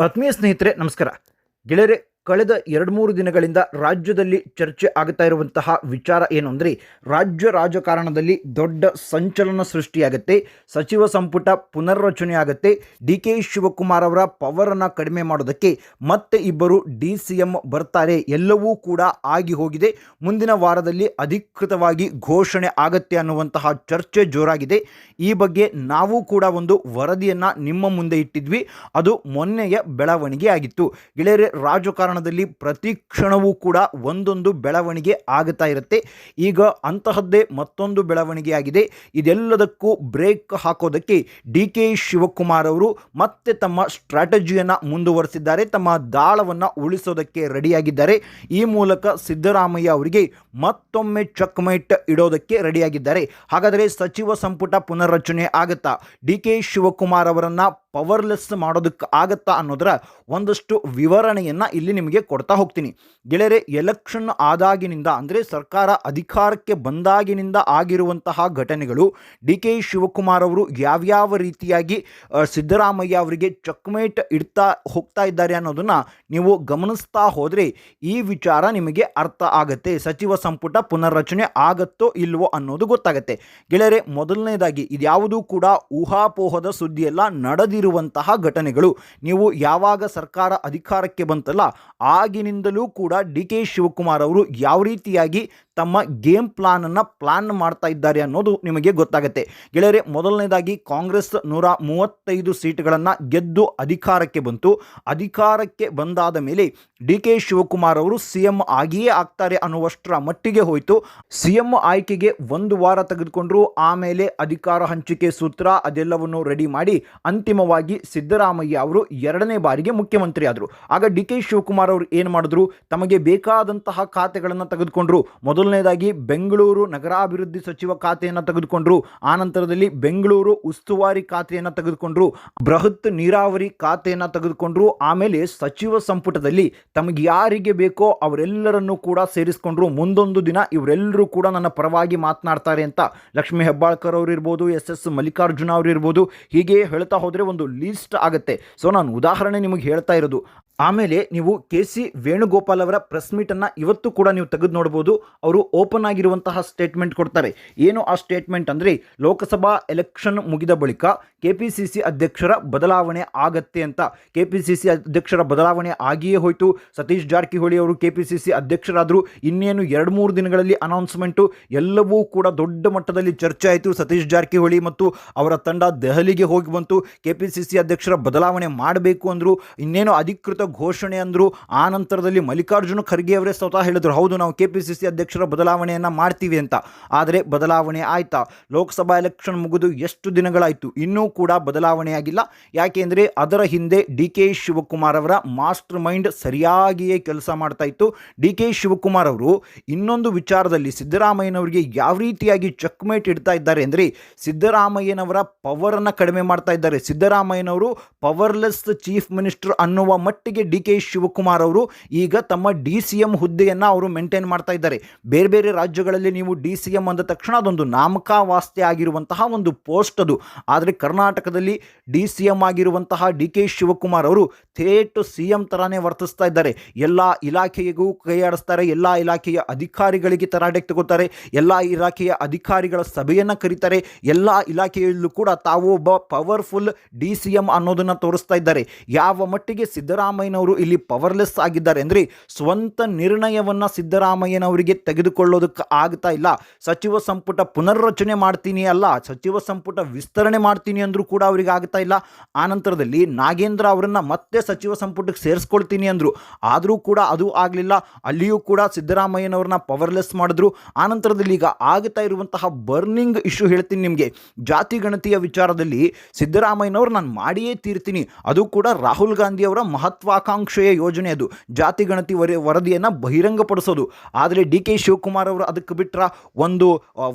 ಆತ್ಮೀಯ ಸ್ನೇಹಿತರೆ ನಮಸ್ಕಾರ. ಗೆಳೆಯರೆ ಕಳೆದ ಎರಡು ಮೂರು ದಿನಗಳಿಂದ ರಾಜ್ಯದಲ್ಲಿ ಚರ್ಚೆ ಆಗ್ತಾ ಇರುವಂತಹ ವಿಚಾರ ಏನು ಅಂದರೆ ರಾಜ್ಯ ರಾಜಕಾರಣದಲ್ಲಿ ದೊಡ್ಡ ಸಂಚಲನ ಸೃಷ್ಟಿಯಾಗುತ್ತೆ, ಸಚಿವ ಸಂಪುಟ ಪುನರ್ರಚನೆ ಆಗುತ್ತೆ, ಡಿ ಕೆ ಶಿವಕುಮಾರ್ ಅವರ ಪವರನ್ನು ಕಡಿಮೆ ಮಾಡೋದಕ್ಕೆ ಮತ್ತೆ ಇಬ್ಬರು ಡಿ ಸಿ ಎಂ ಬರ್ತಾರೆ, ಎಲ್ಲವೂ ಕೂಡ ಆಗಿ ಹೋಗಿದೆ. ಮುಂದಿನ ವಾರದಲ್ಲಿ ಅಧಿಕೃತವಾಗಿ ಘೋಷಣೆ ಆಗತ್ತೆ ಅನ್ನುವಂತಹ ಚರ್ಚೆ ಜೋರಾಗಿದೆ. ಈ ಬಗ್ಗೆ ನಾವು ಕೂಡ ಒಂದು ವರದಿಯನ್ನು ನಿಮ್ಮ ಮುಂದೆ ಇಟ್ಟಿದ್ವಿ, ಅದು ಮೊನ್ನೆಯ ಬೆಳವಣಿಗೆ ಆಗಿತ್ತು. ಗೆಳೆಯರೆ ರಾಜಕಾರಣದಲ್ಲಿ ಪ್ರತಿ ಕ್ಷಣವೂ ಕೂಡ ಒಂದೊಂದು ಬೆಳವಣಿಗೆ ಆಗುತ್ತಾ ಇರುತ್ತೆ. ಈಗ ಅಂತಹದ್ದೇ ಮತ್ತೊಂದು ಬೆಳವಣಿಗೆ ಆಗಿದೆ ಇದೆಲ್ಲದಕ್ಕೂ ಬ್ರೇಕ್ ಹಾಕೋದಕ್ಕೆ ಡಿ ಕೆ ಶಿವಕುಮಾರ್ ಅವರು ಮತ್ತೆ ತಮ್ಮ ಸ್ಟ್ರಾಟಜಿಯನ್ನು ಮುಂದುವರೆಸಿದ್ದಾರೆ. ತಮ್ಮ ದಾಳವನ್ನು ಉಳಿಸೋದಕ್ಕೆ ರೆಡಿಯಾಗಿದ್ದಾರೆ. ಈ ಮೂಲಕ ಸಿದ್ದರಾಮಯ್ಯ ಅವರಿಗೆ ಮತ್ತೊಮ್ಮೆ ಚಕ್ಮೈಟ್ ಇಡೋದಕ್ಕೆ ರೆಡಿಯಾಗಿದ್ದಾರೆ. ಹಾಗಾದರೆ ಸಚಿವ ಸಂಪುಟ ಪುನರ್ರಚನೆ ಆಗುತ್ತಾ? ಡಿ ಕೆ ಶಿವಕುಮಾರ್ ಅವರನ್ನು ಪವರ್ಲೆಸ್ ಮಾಡೋದಕ್ಕೆ ಆಗತ್ತಾ ಅನ್ನೋದರ ಒಂದಷ್ಟು ವಿವರಣೆಯನ್ನು ಇಲ್ಲಿ ನಿಮಗೆ ಕೊಡ್ತಾ ಹೋಗ್ತೀನಿ. ಗೆಳೆಯರೆ ಎಲೆಕ್ಷನ್ ಆದಾಗಿನಿಂದ ಅಂದರೆ ಸರ್ಕಾರ ಅಧಿಕಾರಕ್ಕೆ ಬಂದಾಗಿನಿಂದ ಆಗಿರುವಂತಹ ಘಟನೆಗಳು ಡಿ ಕೆ ಶಿವಕುಮಾರ್ ಅವರು ಯಾವ್ಯಾವ ರೀತಿಯಾಗಿ ಸಿದ್ದರಾಮಯ್ಯ ಅವರಿಗೆ ಚಕ್ಮೇಟ್ ಇಡ್ತಾ ಹೋಗ್ತಾ ಇದ್ದಾರೆ ಅನ್ನೋದನ್ನು ನೀವು ಗಮನಿಸ್ತಾ ಹೋದರೆ ಈ ವಿಚಾರ ನಿಮಗೆ ಅರ್ಥ ಆಗುತ್ತೆ. ಸಚಿವ ಸಂಪುಟ ಪುನರ್ರಚನೆ ಆಗತ್ತೋ ಇಲ್ವೋ ಅನ್ನೋದು ಗೊತ್ತಾಗುತ್ತೆ. ಗೆಳೆಯರೆ, ಮೊದಲನೇದಾಗಿ ಇದ್ಯಾವುದೂ ಕೂಡ ಊಹಾಪೋಹದ ಸುದ್ದಿಯೆಲ್ಲ ಸುದ್ದಿಯಲ್ಲ ನಡೆದಿರುವಂತಹ ಘಟನೆಗಳು. ನೀವು ಯಾವಾಗ ಸರ್ಕಾರ ಅಧಿಕಾರಕ್ಕೆ ಬಂತಲ್ಲ, ಆಗಿನಿಂದಲೂ ಕೂಡ ಡಿ ಕೆ ಶಿವಕುಮಾರ್ ಅವರು ಯಾವ ರೀತಿಯಾಗಿ ತಮ್ಮ ಗೇಮ್ ಪ್ಲಾನನ್ನು ಪ್ಲಾನ್ ಮಾಡ್ತಾ ಇದ್ದಾರೆ ಅನ್ನೋದು ನಿಮಗೆ ಗೊತ್ತಾಗುತ್ತೆ. ಗೆಳೆಯರೆ, ಮೊದಲನೇದಾಗಿ ಕಾಂಗ್ರೆಸ್ ನೂರ ಮೂವತ್ತೈದು ಸೀಟ್ಗಳನ್ನು ಗೆದ್ದು ಅಧಿಕಾರಕ್ಕೆ ಬಂತು. ಅಧಿಕಾರಕ್ಕೆ ಬಂದಾದ ಮೇಲೆ ಡಿ ಕೆ ಶಿವಕುಮಾರ್ ಅವರು ಸಿ ಎಂ ಆಗಿಯೇ ಆಗ್ತಾರೆ ಅನ್ನುವಷ್ಟರ ಮಟ್ಟಿಗೆ ಹೋಯಿತು. ಸಿ ಎಂ ಆಯ್ಕೆಗೆ ಒಂದು ವಾರ ತೆಗೆದುಕೊಂಡ್ರು. ಆಮೇಲೆ ಅಧಿಕಾರ ಹಂಚಿಕೆ ಸೂತ್ರ ಅದೆಲ್ಲವನ್ನು ರೆಡಿ ಮಾಡಿ ಅಂತಿಮವಾಗಿ ಸಿದ್ದರಾಮಯ್ಯ ಅವರು ಎರಡನೇ ಬಾರಿಗೆ ಮುಖ್ಯಮಂತ್ರಿ ಆದರು ಆಗ ಡಿ ಕೆ ಶಿವಕುಮಾರ್ ಅವರು ಏನು ಮಾಡಿದ್ರು? ತಮಗೆ ಬೇಕಾದಂತಹ ಖಾತೆಗಳನ್ನು ತೆಗೆದುಕೊಂಡ್ರು. ಮೊದಲನೇದಾಗಿ ಬೆಂಗಳೂರು ನಗರಾಭಿವೃದ್ಧಿ ಸಚಿವ ಖಾತೆಯನ್ನು ತೆಗೆದುಕೊಂಡ್ರು. ಆನಂತರದಲ್ಲಿ ಬೆಂಗಳೂರು ಉಸ್ತುವಾರಿ ಖಾತೆಯನ್ನು ತೆಗೆದುಕೊಂಡ್ರು. ಬೃಹತ್ ನೀರಾವರಿ ಖಾತೆಯನ್ನು ತೆಗೆದುಕೊಂಡ್ರು. ಆಮೇಲೆ ಸಚಿವ ಸಂಪುಟದಲ್ಲಿ ತಮಗೆ ಯಾರಿಗೆ ಬೇಕೋ ಅವರೆಲ್ಲರನ್ನೂ ಕೂಡ ಸೇರಿಸ್ಕೊಂಡ್ರು. ಮುಂದೊಂದು ದಿನ ಇವರೆಲ್ಲರೂ ಕೂಡ ನನ್ನ ಪರವಾಗಿ ಮಾತನಾಡ್ತಾರೆ ಅಂತ ಲಕ್ಷ್ಮೀ ಹೆಬ್ಬಾಳ್ಕರ್ ಅವರು ಇರ್ಬೋದು, ಎಸ್ ಎಸ್ ಮಲ್ಲಿಕಾರ್ಜುನ ಅವರು ಇರ್ಬೋದು, ಹೀಗೆ ಹೇಳ್ತಾ ಹೋದರೆ ಒಂದು ಲೀಸ್ಟ್ ಆಗುತ್ತೆ. ಸೊ ನಾನು ಉದಾಹರಣೆ ನಿಮಗೆ ಹೇಳ್ತಾ ಇರೋದು. ಆಮೇಲೆ ನೀವು ಕೆ ಸಿ ವೇಣುಗೋಪಾಲ್ ಅವರ ಪ್ರೆಸ್ ಮೀಟನ್ನು ಇವತ್ತು ಕೂಡ ನೀವು ತೆಗೆದು ನೋಡ್ಬೋದು. ಅವರು ಓಪನ್ ಆಗಿರುವಂತಹ ಸ್ಟೇಟ್ಮೆಂಟ್ ಕೊಡ್ತಾರೆ. ಏನು ಆ ಸ್ಟೇಟ್ಮೆಂಟ್ ಅಂದರೆ ಲೋಕಸಭಾ ಎಲೆಕ್ಷನ್ ಮುಗಿದ ಬಳಿಕ ಕೆ ಪಿ ಸಿ ಸಿ ಅಧ್ಯಕ್ಷರ ಬದಲಾವಣೆ ಆಗತ್ತೆ ಅಂತ. ಕೆ ಪಿ ಸಿ ಸಿ ಅಧ್ಯಕ್ಷರ ಬದಲಾವಣೆ ಆಗಿಯೇ ಹೋಯಿತು. ಸತೀಶ್ ಜಾರಕಿಹೊಳಿ ಅವರು ಕೆ ಪಿ ಸಿ ಸಿ ಅಧ್ಯಕ್ಷರಾದರು. ಇನ್ನೇನು ಎರಡು ಮೂರು ದಿನಗಳಲ್ಲಿ ಅನೌನ್ಸ್ಮೆಂಟು, ಎಲ್ಲವೂ ಕೂಡ ದೊಡ್ಡ ಮಟ್ಟದಲ್ಲಿ ಚರ್ಚೆ ಆಯಿತು ಸತೀಶ್ ಜಾರಕಿಹೊಳಿ ಮತ್ತು ಅವರ ತಂಡ ದೆಹಲಿಗೆ ಹೋಗಿ ಬಂತು. ಕೆ ಪಿ ಸಿ ಸಿ ಅಧ್ಯಕ್ಷರ ಬದಲಾವಣೆ ಮಾಡಬೇಕು ಅಂದರು, ಇನ್ನೇನು ಅಧಿಕೃತ ಘೋಷಣೆ ಅಂದರು, ಆ ನಂತರದಲ್ಲಿ ಮಲ್ಲಿಕಾರ್ಜುನ ಖರ್ಗೆ ಅವರೇ ಸ್ವತಃ ಹೇಳಿದರು, ಹೌದು ನಾವು ಕೆ ಪಿ ಸಿ ಸಿ ಅಧ್ಯಕ್ಷರ ಬದಲಾವಣೆಯನ್ನು ಮಾಡ್ತೀವಿ ಅಂತ. ಆದರೆ ಬದಲಾವಣೆ ಆಯಿತಾ? ಲೋಕಸಭಾ ಎಲೆಕ್ಷನ್ ಮುಗಿದು ಎಷ್ಟು ದಿನಗಳಾಯಿತು? ಇನ್ನೂ ಕೂಡ ಬದಲಾವಣೆಯಾಗಿಲ್ಲ. ಯಾಕೆಂದರೆ ಅದರ ಹಿಂದೆ ಡಿ ಕೆ ಶಿವಕುಮಾರ್ ಅವರ ಮಾಸ್ಟರ್ ಮೈಂಡ್ ಸರಿಯಾಗಿಯೇ ಕೆಲಸ ಮಾಡ್ತಾ ಇತ್ತು. ಡಿ ಕೆ ಶಿವಕುಮಾರ್ ಅವರು ಇನ್ನೊಂದು ವಿಚಾರದಲ್ಲಿ ಸಿದ್ದರಾಮಯ್ಯನವರಿಗೆ ಯಾವ ರೀತಿಯಾಗಿ ಚಕ್ಮೇಟ್ ಇಡ್ತಾ ಇದ್ದಾರೆ ಅಂದರೆ ಸಿದ್ದರಾಮಯ್ಯನವರ ಪವರನ್ನು ಕಡಿಮೆ ಮಾಡ್ತಾ ಇದ್ದಾರೆ. ಸಿದ್ದರಾಮಯ್ಯನವರು ಪವರ್ಲೆಸ್ ಚೀಫ್ ಮಿನಿಸ್ಟರ್ ಅನ್ನುವ ಮಟ್ಟಿಗೆ ಡಿ ಕೆ ಶಿವಕುಮಾರ್ ಅವರು ಈಗ ತಮ್ಮ ಡಿ ಸಿ ಎಂ ಹುದ್ದೆಯನ್ನು ಅವರು ಮೇಂಟೈನ್ ಮಾಡ್ತಾ ಇದ್ದಾರೆ. ಬೇರೆ ಬೇರೆ ರಾಜ್ಯಗಳಲ್ಲಿ ನೀವು ಡಿ ಸಿ ಎಂ ಅಂದ ತಕ್ಷಣ ಅದೊಂದು ನಾಮಕಾವಾಸ್ತೆ ಆಗಿರುವಂತಹ ಒಂದು ಪೋಸ್ಟ್ ಅದು. ಆದರೆ ಕರ್ನಾಟಕದಲ್ಲಿ ಡಿ ಸಿ ಎಂ ಆಗಿರುವಂತಹ ಡಿ ಕೆ ಶಿವಕುಮಾರ್ ಅವರು ಥೇಟ್ ಸಿ ಎಂ ಥರನೇ ವರ್ತಿಸ್ತಾ ಇದ್ದಾರೆ. ಎಲ್ಲ ಇಲಾಖೆಗೂ ಕೈಯಾಡಿಸ್ತಾರೆ ಎಲ್ಲ ಇಲಾಖೆಯ ಅಧಿಕಾರಿಗಳಿಗೆ ತರಾಟೆಗೆ ತಗೋತಾರೆ, ಎಲ್ಲ ಇಲಾಖೆಯ ಅಧಿಕಾರಿಗಳ ಸಭೆಯನ್ನು ಕರೀತಾರೆ, ಎಲ್ಲ ಇಲಾಖೆಯಲ್ಲೂ ಕೂಡ ತಾವು ಒಬ್ಬ ಪವರ್ಫುಲ್ ಡಿ ಸಿ ಎಂ ಅನ್ನೋದನ್ನು ತೋರಿಸ್ತಾ ಇದ್ದಾರೆ. ಯಾವ ಮಟ್ಟಿಗೆ ಸಿದ್ದರಾಮಯ್ಯನವರು ಇಲ್ಲಿ ಪವರ್ಲೆಸ್ ಆಗಿದ್ದಾರೆ ಅಂದರೆ ಸ್ವಂತ ನಿರ್ಣಯವನ್ನು ಸಿದ್ದರಾಮಯ್ಯನವರಿಗೆ ತೆಗೆದುಕೊಳ್ಳೋದಕ್ಕೆ ಆಗ್ತಾ ಇಲ್ಲ. ಸಚಿವ ಸಂಪುಟ ಪುನರ್ರಚನೆ ಮಾಡ್ತೀನಿ ಅಲ್ಲ, ಸಚಿವ ಸಂಪುಟ ವಿಸ್ತರಣೆ ಮಾಡ್ತೀನಿ ಅಂದರೂ ಕೂಡ ಅವರಿಗೆ ಆಗ್ತಾ ಇಲ್ಲ. ಆನಂತರದಲ್ಲಿ ನಾಗೇಂದ್ರ ಅವರನ್ನು ಮತ್ತೆ ಸಚಿವ ಸಂಪುಟಕ್ಕೆ ಸೇರಿಸ್ಕೊಳ್ತೀನಿ ಅಂದರು. ಆದರೂ ಕೂಡ ಅದು ಆಗಲಿಲ್ಲ. ಅಲ್ಲಿಯೂ ಕೂಡ ಸಿದ್ದರಾಮಯ್ಯನವ್ರನ್ನ ಪವರ್ಲೆಸ್ ಮಾಡಿದ್ರು. ಆನಂತರದಲ್ಲಿ ಈಗ ಆಗ್ತಾ ಇರುವಂತಹ ಬರ್ನಿಂಗ್ ಇಶ್ಯೂ ಹೇಳ್ತೀನಿ ನಿಮಗೆ. ಜಾತಿ ಗಣತಿಯ ವಿಚಾರದಲ್ಲಿ ಸಿದ್ದರಾಮಯ್ಯನವ್ರು ನಾನು ಮಾಡಿಯೇ ತೀರ್ತೀನಿ. ಅದು ಕೂಡ ರಾಹುಲ್ ಗಾಂಧಿಯವರ ಮಹತ್ವಾಕಾಂಕ್ಷೆಯ ಯೋಜನೆ ಅದು. ಜಾತಿ ಗಣತಿ ವರ, ವರದಿಯನ್ನು ಬಹಿರಂಗಪಡಿಸೋದು. ಆದರೆ ಡಿ ಕೆ ಶಿವಕುಮಾರ್ ಅವರು ಅದಕ್ಕೆ ಬಿಟ್ರ ಒಂದು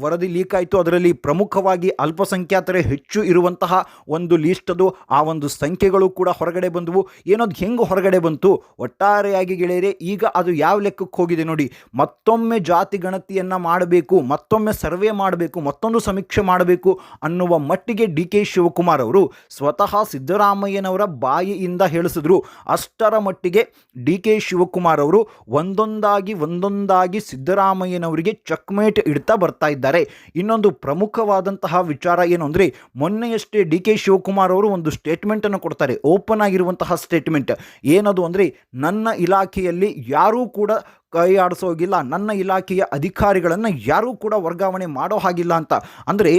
ವರದಿ ಲೀಕ್ ಆಯಿತು. ಅದರಲ್ಲಿ ಪ್ರಮುಖವಾಗಿ ಅಲ್ಪಸಂಖ್ಯಾತರೇ ಹೆಚ್ಚು ಇರುವಂತಹ ಇರುವಂತಹ ಒಂದು ಲೀಸ್ಟದು ಆ ಒಂದು ಸಂಖ್ಯೆಗಳು ಕೂಡ ಹೊರಗಡೆ ಬಂದವು. ಏನೋದು ಹೆಂಗೆ ಹೊರಗಡೆ ಬಂತು? ಒಟ್ಟಾರೆಯಾಗಿ ಗೆಳೆಯರೆ, ಈಗ ಅದು ಯಾವ ಲೆಕ್ಕಕ್ಕೆ ಹೋಗಿದೆ ನೋಡಿ. ಮತ್ತೊಮ್ಮೆ ಜಾತಿ ಗಣತಿಯನ್ನು ಮಾಡಬೇಕು, ಮತ್ತೊಮ್ಮೆ ಸರ್ವೆ ಮಾಡಬೇಕು, ಮತ್ತೊಂದು ಸಮೀಕ್ಷೆ ಮಾಡಬೇಕು ಅನ್ನುವ ಮಟ್ಟಿಗೆ ಡಿ ಕೆ ಶಿವಕುಮಾರ್ ಅವರು ಸ್ವತಃ ಸಿದ್ದರಾಮಯ್ಯನವರ ಬಾಯಿಯಿಂದ ಹೇಳಿಸಿದ್ರು. ಅಷ್ಟರ ಮಟ್ಟಿಗೆ ಡಿ ಕೆ ಶಿವಕುಮಾರ್ ಅವರು ಒಂದೊಂದಾಗಿ ಒಂದೊಂದಾಗಿ ಸಿದ್ದರಾಮಯ್ಯನವರಿಗೆ ಚಕ್ಮೇಟ್ ಇಡ್ತಾ ಬರ್ತಾ ಇದ್ದಾರೆ. ಇನ್ನೊಂದು ಪ್ರಮುಖವಾದಂತಹ ವಿಚಾರ ಏನು ಅಂದರೆ, ಮೊನ್ನೆಯಷ್ಟೇ ಡಿ ಕೆ ಶಿವಕುಮಾರ್ ಅವರು ಒಂದು ಸ್ಟೇಟ್ಮೆಂಟನ್ನು ಕೊಡ್ತಾರೆ. ಓಪನ್ ಆಗಿರುವಂತಹ ಸ್ಟೇಟ್ಮೆಂಟ್ ಏನದು ಅಂದರೆ, ನನ್ನ ಇಲಾಖೆಯಲ್ಲಿ ಯಾರೂ ಕೂಡ ಕೈ ಆಡಿಸೋಗಿಲ್ಲ ನನ್ನ ಇಲಾಖೆಯ ಅಧಿಕಾರಿಗಳನ್ನು ಯಾರೂ ಕೂಡ ವರ್ಗಾವಣೆ ಮಾಡೋ ಹಾಗಿಲ್ಲ ಅಂತ. ಅಂದರೆ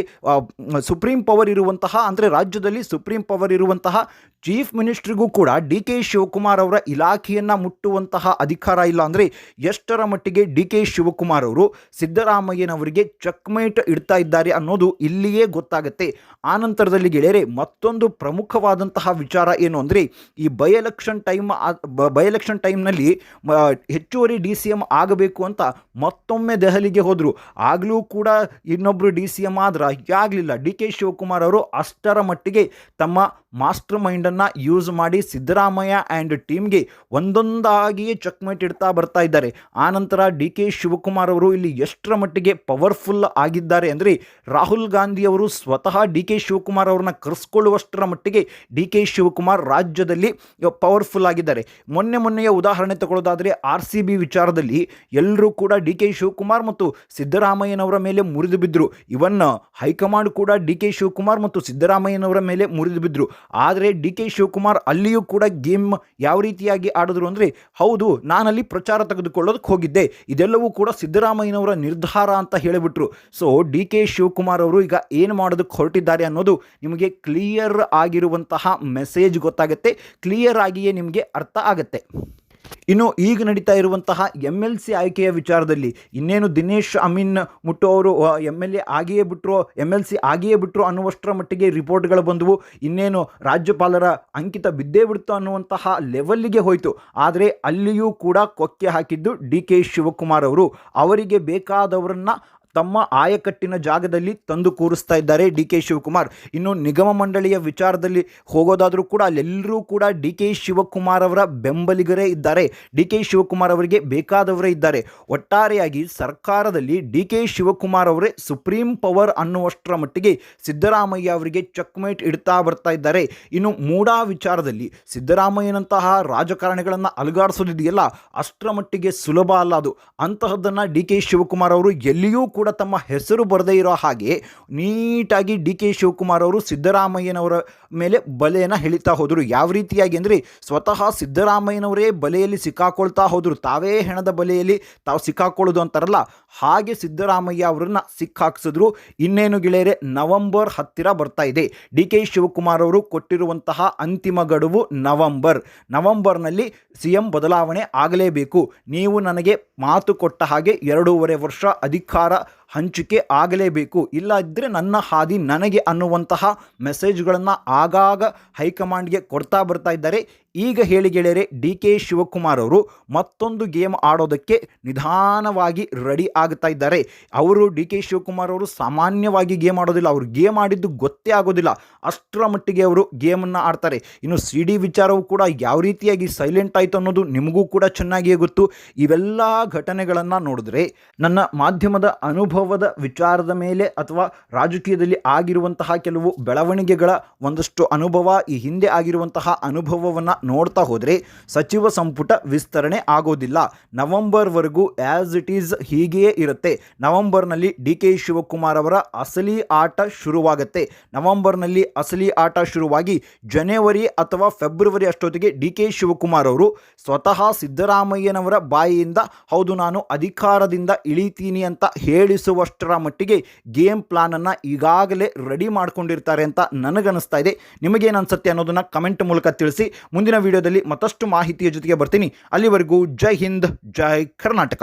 ಸುಪ್ರೀಂ ಪವರ್ ಇರುವಂತಹ, ಅಂದರೆ ರಾಜ್ಯದಲ್ಲಿ ಸುಪ್ರೀಂ ಪವರ್ ಇರುವಂತಹ ಚೀಫ್ ಮಿನಿಸ್ಟ್ರಿಗೂ ಕೂಡ ಡಿ ಕೆ ಶಿವಕುಮಾರ್ ಅವರ ಇಲಾಖೆಯನ್ನು ಮುಟ್ಟುವಂತಹ ಅಧಿಕಾರ ಇಲ್ಲ ಅಂದರೆ ಎಷ್ಟರ ಮಟ್ಟಿಗೆ ಡಿ ಕೆ ಶಿವಕುಮಾರ್ ಅವರು ಸಿದ್ದರಾಮಯ್ಯನವರಿಗೆ ಚಕ್ಮೇಟ್ ಇಡ್ತಾ ಇದ್ದಾರೆ ಅನ್ನೋದು ಇಲ್ಲಿಯೇ ಗೊತ್ತಾಗುತ್ತೆ. ಆನಂತರದಲ್ಲಿ ಗೆಳೆಯರೆ, ಮತ್ತೊಂದು ಪ್ರಮುಖವಾದಂತಹ ವಿಚಾರ ಏನು ಅಂದರೆ, ಈ by election time by election ಟೈಮ್ನಲ್ಲಿ ಹೆಚ್ಚುವರಿ ಡಿ ಸಿ ಎಂ ಆಗಬೇಕು ಅಂತ ಮತ್ತೊಮ್ಮೆ ದೆಹಲಿಗೆ ಹೋದರು. ಆಗಲೂ ಕೂಡ ಇನ್ನೊಬ್ಬರು ಡಿ ಸಿ ಎಂ ಆದ್ರೆ ಆಗಲಿಲ್ಲ. ಡಿ ಕೆ ಶಿವಕುಮಾರ್ ಅವರು ಅಷ್ಟರ ಮಟ್ಟಿಗೆ ತಮ್ಮ ಮಾಸ್ಟರ್ ಮೈಂಡನ್ನು ಯೂಸ್ ಮಾಡಿ ಸಿದ್ದರಾಮಯ್ಯ ಆ್ಯಂಡ್ ಟೀಮ್ಗೆ ಒಂದೊಂದಾಗಿಯೇ ಚಕ್ಮೇಟ್ ಇಡ್ತಾ ಬರ್ತಾ ಇದ್ದಾರೆ. ಆನಂತರ ಡಿ ಕೆ ಶಿವಕುಮಾರ್ ಅವರು ಇಲ್ಲಿ ಎಷ್ಟರ ಮಟ್ಟಿಗೆ ಪವರ್ಫುಲ್ ಆಗಿದ್ದಾರೆ ಅಂದರೆ ರಾಹುಲ್ ಗಾಂಧಿ ಅವರು ಸ್ವತಃ ಡಿ ಕೆ ಶಿವಕುಮಾರ್ ಅವ್ರನ್ನ ಕರೆಸ್ಕೊಳ್ಳುವಷ್ಟರ ಮಟ್ಟಿಗೆ ಡಿ ಕೆ ಶಿವಕುಮಾರ್ ರಾಜ್ಯದಲ್ಲಿ ಪವರ್ಫುಲ್ ಆಗಿದ್ದಾರೆ. ಮೊನ್ನೆ ಮೊನ್ನೆಯ ಉದಾಹರಣೆ ತಗೊಳ್ಳೋದಾದರೆ ಆರ್ ಸಿ ಬಿ ವಿಚಾರದಲ್ಲಿ ಎಲ್ಲರೂ ಕೂಡ ಡಿ ಕೆ ಶಿವಕುಮಾರ್ ಮತ್ತು ಸಿದ್ದರಾಮಯ್ಯನವರ ಮೇಲೆ ಮುರಿದು ಬಿದ್ದರು ಇವನ್ ಹೈಕಮಾಂಡ್ ಕೂಡ ಡಿ ಕೆ ಶಿವಕುಮಾರ್ ಮತ್ತು ಸಿದ್ದರಾಮಯ್ಯನವರ ಮೇಲೆ ಮುರಿದು ಬಿದ್ದರು ಆದರೆ ಡಿ ಕೆ ಶಿವಕುಮಾರ್ ಅಲ್ಲಿಯೂ ಕೂಡ ಗೇಮ್ ಯಾವ ರೀತಿಯಾಗಿ ಆಡಿದ್ರು ಅಂದರೆ, ಹೌದು, ನಾನಲ್ಲಿ ಪ್ರಚಾರ ತೆಗೆದುಕೊಳ್ಳೋದಕ್ಕೆ ಹೋಗಿದ್ದೆ. ಇದೆಲ್ಲವೂ ಕೂಡ ಸಿದ್ದರಾಮಯ್ಯನವರ ನಿರ್ಧಾರ ಅಂತ ಹೇಳಿಬಿಟ್ರು. ಸೊ ಡಿ ಕೆ ಶಿವಕುಮಾರ್ ಅವರು ಈಗ ಏನು ಮಾಡೋದಕ್ಕೆ ಹೊರಟಿದ್ದಾರೆ ಅನ್ನೋದು ನಿಮಗೆ ಕ್ಲಿಯರ್ ಆಗಿರುವಂತಹ ಮೆಸೇಜ್ ಗೊತ್ತಾಗುತ್ತೆ. ಕ್ಲಿಯರ್ ಆಗಿಯೇ ನಿಮಗೆ ಅರ್ಥ ಆಗುತ್ತೆ. ಇನ್ನು ಈಗ ನಡೀತಾ ಇರುವಂತಹ ಎಂ ಎಲ್ ಸಿ ಆಯ್ಕೆಯ ವಿಚಾರದಲ್ಲಿ ಇನ್ನೇನು ದಿನೇಶ್ ಅಮೀನ್ ಮುಟ್ಟು ಅವರು ಎಂ ಎಲ್ ಎ ಆಗಿಯೇ ಬಿಟ್ಟರು ಎಂ ಎಲ್ ಸಿ ಆಗಿಯೇ ಬಿಟ್ಟರು ಅನ್ನುವಷ್ಟರ ಮಟ್ಟಿಗೆ ರಿಪೋರ್ಟ್ಗಳು ಬಂದವು. ಇನ್ನೇನು ರಾಜ್ಯಪಾಲರ ಅಂಕಿತ ಬಿದ್ದೇ ಬಿಡ್ತು ಅನ್ನುವಂತಹ ಲೆವೆಲ್ಲಿಗೆ ಹೋಯಿತು. ಆದರೆ ಅಲ್ಲಿಯೂ ಕೂಡ ಕೊಕ್ಕೆ ಹಾಕಿದ್ದು ಡಿ ಕೆ ಶಿವಕುಮಾರ್ ಅವರು. ಅವರಿಗೆ ಬೇಕಾದವರನ್ನ ತಮ್ಮ ಆಯಕಟ್ಟಿನ ಜಾಗದಲ್ಲಿ ತಂದು ಕೂರಿಸ್ತಾ ಇದ್ದಾರೆ ಡಿ ಕೆ ಶಿವಕುಮಾರ್. ಇನ್ನು ನಿಗಮ ಮಂಡಳಿಯ ವಿಚಾರದಲ್ಲಿ ಹೋಗೋದಾದರೂ ಕೂಡ ಅಲ್ಲೆಲ್ಲರೂ ಕೂಡ ಡಿ ಕೆ ಶಿವಕುಮಾರ್ ಅವರ ಬೆಂಬಲಿಗರೇ ಇದ್ದಾರೆ. ಡಿ ಕೆ ಶಿವಕುಮಾರ್ ಅವರಿಗೆ ಬೇಕಾದವರೇ ಇದ್ದಾರೆ. ಒಟ್ಟಾರೆಯಾಗಿ ಸರ್ಕಾರದಲ್ಲಿ ಡಿ ಕೆ ಶಿವಕುಮಾರ್ ಅವರೇ ಸುಪ್ರೀಂ ಪವರ್ ಅನ್ನುವಷ್ಟರ ಮಟ್ಟಿಗೆ ಸಿದ್ದರಾಮಯ್ಯ ಅವರಿಗೆ ಚಕ್ಮೇಟ್ ಇಡ್ತಾ ಬರ್ತಾ ಇದ್ದಾರೆ. ಇನ್ನು ಮೂಡಾ ವಿಚಾರದಲ್ಲಿ ಸಿದ್ದರಾಮಯ್ಯನಂತಹ ರಾಜಕಾರಣಿಗಳನ್ನು ಅಲುಗಾಡಿಸೋದಿದೆಯಲ್ಲ, ಅಷ್ಟರ ಮಟ್ಟಿಗೆ ಸುಲಭ ಅಲ್ಲ ಅದು. ಅಂತಹದ್ದನ್ನು ಡಿ ಕೆ ಶಿವಕುಮಾರ್ ಅವರು ಎಲ್ಲಿಯೂ ಕೂಡ ತಮ್ಮ ಹೆಸರು ಬರದೇ ಇರೋ ಹಾಗೆ ನೀಟಾಗಿ ಡಿ ಕೆ ಶಿವಕುಮಾರ್ ಅವರು ಸಿದ್ದರಾಮಯ್ಯನವರ ಮೇಲೆ ಬಲೆಯನ್ನು ಹೇಳಿತಾ ಹೋದರು. ಯಾವ ರೀತಿಯಾಗಿ ಅಂದರೆ ಸ್ವತಃ ಸಿದ್ದರಾಮಯ್ಯನವರೇ ಬಲೆಯಲ್ಲಿ ಸಿಕ್ಕಾಕೊಳ್ತಾ ಹೋದರು. ತಾವೇ ಹೆಣದ ಬಲೆಯಲ್ಲಿ ತಾವು ಸಿಕ್ಕಾಕೊಳ್ಳೋದು ಅಂತಾರಲ್ಲ, ಹಾಗೆ ಸಿದ್ದರಾಮಯ್ಯ ಅವರನ್ನು ಸಿಕ್ಕಾಕ್ಸಿದ್ರು. ಇನ್ನೇನು ಗೆಳೆಯರೆ, ನವೆಂಬರ್ ಹತ್ತಿರ ಬರ್ತಾ ಇದೆ. ಡಿ ಕೆ ಶಿವಕುಮಾರ್ ಅವರು ಕೊಟ್ಟಿರುವಂತಹ ಅಂತಿಮ ಗಡುವು ನವೆಂಬರ್. ನವಂಬರ್ನಲ್ಲಿ ಸಿ ಎಂ ಬದಲಾವಣೆ ಆಗಲೇಬೇಕು. ನೀವು ನನಗೆ ಮಾತು ಕೊಟ್ಟ ಹಾಗೆ ಎರಡೂವರೆ ವರ್ಷ ಅಧಿಕಾರ ಹಂಚಿಕೆ ಆಗಲೇಬೇಕು. ಇಲ್ಲ ಇದ್ದರೆ ನನ್ನ ಹಾದಿ ನನಗೆ ಅನ್ನುವಂತಹ ಮೆಸೇಜ್ಗಳನ್ನು ಆಗಾಗ ಹೈಕಮಾಂಡ್ಗೆ ಕೊಡ್ತಾ ಬರ್ತಾ ಇದ್ದಾರೆ. ಈಗ ಹೇಳಿ ಗೆಳೆಯರೆ, ಡಿ ಕೆ ಶಿವಕುಮಾರ್ ಅವರು ಮತ್ತೊಂದು ಗೇಮ್ ಆಡೋದಕ್ಕೆ ನಿಧಾನವಾಗಿ ರೆಡಿ ಆಗ್ತಾ ಇದ್ದಾರೆ. ಅವರು ಡಿ ಕೆ ಶಿವಕುಮಾರ್ ಅವರು ಸಾಮಾನ್ಯವಾಗಿ ಗೇಮ್ ಆಡೋದಿಲ್ಲ. ಅವರು ಗೇಮ್ ಆಡಿದ್ದು ಗೊತ್ತೇ ಆಗೋದಿಲ್ಲ. ಅಷ್ಟರ ಮಟ್ಟಿಗೆ ಅವರು ಗೇಮನ್ನು ಆಡ್ತಾರೆ. ಇನ್ನು ಸಿ ಡಿ ವಿಚಾರವು ಕೂಡ ಯಾವ ರೀತಿಯಾಗಿ ಸೈಲೆಂಟ್ ಆಯಿತು ಅನ್ನೋದು ನಿಮಗೂ ಕೂಡ ಚೆನ್ನಾಗಿಯೇ ಗೊತ್ತು. ಇವೆಲ್ಲ ಘಟನೆಗಳನ್ನು ನೋಡಿದ್ರೆ ನನ್ನ ಮಾಧ್ಯಮದ ಅನುಭವದ ವಿಚಾರದ ಮೇಲೆ ಅಥವಾ ರಾಜಕೀಯದಲ್ಲಿ ಆಗಿರುವಂತಹ ಕೆಲವು ಬೆಳವಣಿಗೆಗಳ ಒಂದಷ್ಟು ಅನುಭವ, ಈ ಹಿಂದೆ ಆಗಿರುವಂತಹ ಅನುಭವವನ್ನು ನೋಡ್ತಾ ಹೋದರೆ ಸಚಿವ ಸಂಪುಟ ವಿಸ್ತರಣೆ ಆಗೋದಿಲ್ಲ. ನವೆಂಬರ್ವರೆಗೂ ಆ್ಯಸ್ ಇಟ್ ಈಸ್ ಹೀಗೆಯೇ ಇರುತ್ತೆ. ನವೆಂಬರ್ನಲ್ಲಿ ಡಿ ಕೆ ಶಿವಕುಮಾರ್ ಅವರ ಅಸಲಿ ಆಟ ಶುರುವಾಗುತ್ತೆ. ನವೆಂಬರ್ನಲ್ಲಿ ಅಸಲಿ ಆಟ ಶುರುವಾಗಿ ಜನವರಿ ಅಥವಾ ಫೆಬ್ರವರಿ ಅಷ್ಟೊತ್ತಿಗೆ ಡಿ ಕೆ ಶಿವಕುಮಾರ್ ಅವರು ಸ್ವತಃ ಸಿದ್ದರಾಮಯ್ಯನವರ ಬಾಯಿಯಿಂದ ಹೌದು, ನಾನು ಅಧಿಕಾರದಿಂದ ಇಳಿತೀನಿ ಅಂತ ಹೇಳಿಸುವಷ್ಟರ ಮಟ್ಟಿಗೆ ಗೇಮ್ ಪ್ಲಾನನ್ನು ಈಗಾಗಲೇ ರೆಡಿ ಮಾಡ್ಕೊಂಡಿರ್ತಾರೆ ಅಂತ ನನಗನ್ನಿಸ್ತಾ ಇದೆ. ನಿಮಗೇನು ಅನ್ಸುತ್ತೆ ಅನ್ನೋದನ್ನು ಕಮೆಂಟ್ ಮೂಲಕ ತಿಳಿಸಿ. ಮುಂದಿನ ವಿಡಿಯೋದಲ್ಲಿ ಮತ್ತಷ್ಟು ಮಾಹಿತಿಯ ಜೊತೆಗೆ ಬರ್ತೀನಿ. ಅಲ್ಲಿವರೆಗೂ ಜೈ ಹಿಂದ್ ಜೈ ಕರ್ನಾಟಕ.